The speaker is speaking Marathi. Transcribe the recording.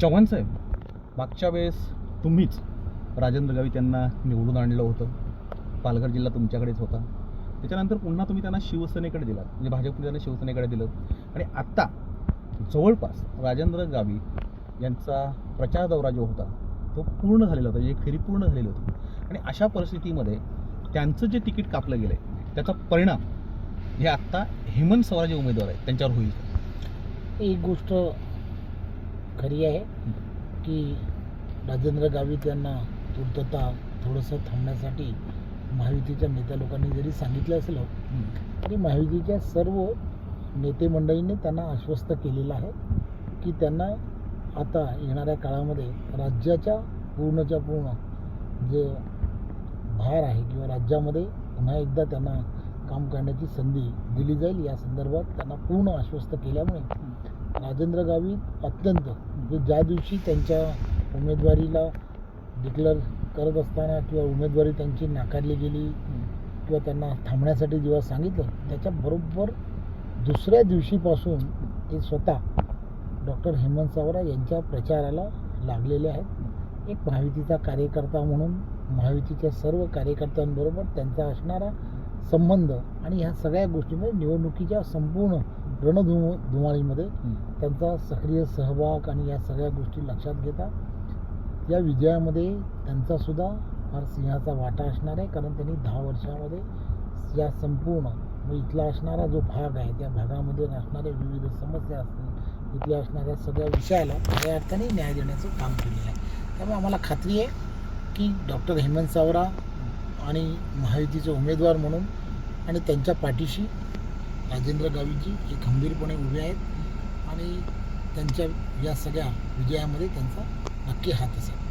चव्हाण साहेब मागच्या वेळेस तुम्हीच राजेंद्र गावित यांना निवडून आणलं होतं. पालघर जिल्हा तुमच्याकडेच होता. त्याच्यानंतर पुन्हा तुम्ही त्यांना शिवसेनेकडे दिलात. म्हणजे भाजपने त्यांना शिवसेनेकडे दिलं. आणि आत्ता जवळपास राजेंद्र गावित यांचा प्रचार दौरा जो होता तो पूर्ण झालेला होता. म्हणजे जे फेरी पूर्ण झालेली होती. आणि अशा परिस्थितीमध्ये त्यांचं जे तिकीट कापलं गेलं आहे त्याचा परिणाम हे आत्ता हेमंत स्वराज उमेदवार आहेत त्यांच्यावर होईल. एक गोष्ट खरी आहे की राजेंद्र गावित यांना पूर्तता थोडंसं थांबण्यासाठी महायुतीच्या नेत्या लोकांनी जरी सांगितलं असलं तरी महायुतीच्या सर्व नेते मंडळींनी त्यांना आश्वस्त केलेलं आहे की त्यांना आता येणाऱ्या काळामध्ये राज्याच्या पूर्णच्या पूर्ण जे भार आहे किंवा राज्यामध्ये पुन्हा एकदा त्यांना काम करण्याची संधी दिली जाईल या संदर्भात त्यांना पूर्ण आश्वस्त केल्यामुळे राजेंद्र गावित अत्यंत म्हणजे ज्या दिवशी त्यांच्या उमेदवारीला डिक्लेअर करत असताना किंवा उमेदवारी त्यांची नाकारली गेली किंवा त्यांना थांबण्यासाठी जेव्हा सांगितलं त्याच्याबरोबर दुसऱ्या दिवशीपासून ते स्वतः डॉक्टर हेमंत सावरा यांच्या प्रचाराला लागलेले आहेत. एक महायुतीचा कार्यकर्ता म्हणून महायुतीच्या सर्व कार्यकर्त्यांबरोबर त्यांचा असणारा संबंध आणि ह्या सगळ्या गोष्टीमुळे निवडणुकीच्या संपूर्ण रणधुम धुमाळीमध्ये त्यांचा सक्रिय सहभाग आणि या सगळ्या गोष्टी लक्षात घेता या विजयामध्ये त्यांचा सुद्धा फार सिंहाचा वाटा असणार आहे कारण त्यांनी दहा वर्षामध्ये या संपूर्ण व इथला असणारा जो भाग आहे त्या भागामध्ये असणाऱ्या विविध समस्या असतील इथल्या असणाऱ्या सगळ्या विषयाला खऱ्या अर्थाने न्याय देण्याचं काम केलेलं आहे. त्यामुळे आम्हाला खात्री आहे की डॉक्टर हेमंत सावरा आणि महायुतीचे उमेदवार म्हणून आणि त्यांच्या पाठीशी राजेंद्र गावीजी हे खंबीरपणे उभे आहेत आणि त्यांच्या या सगळ्या विजयामध्ये त्यांचा नक्की हात असेल.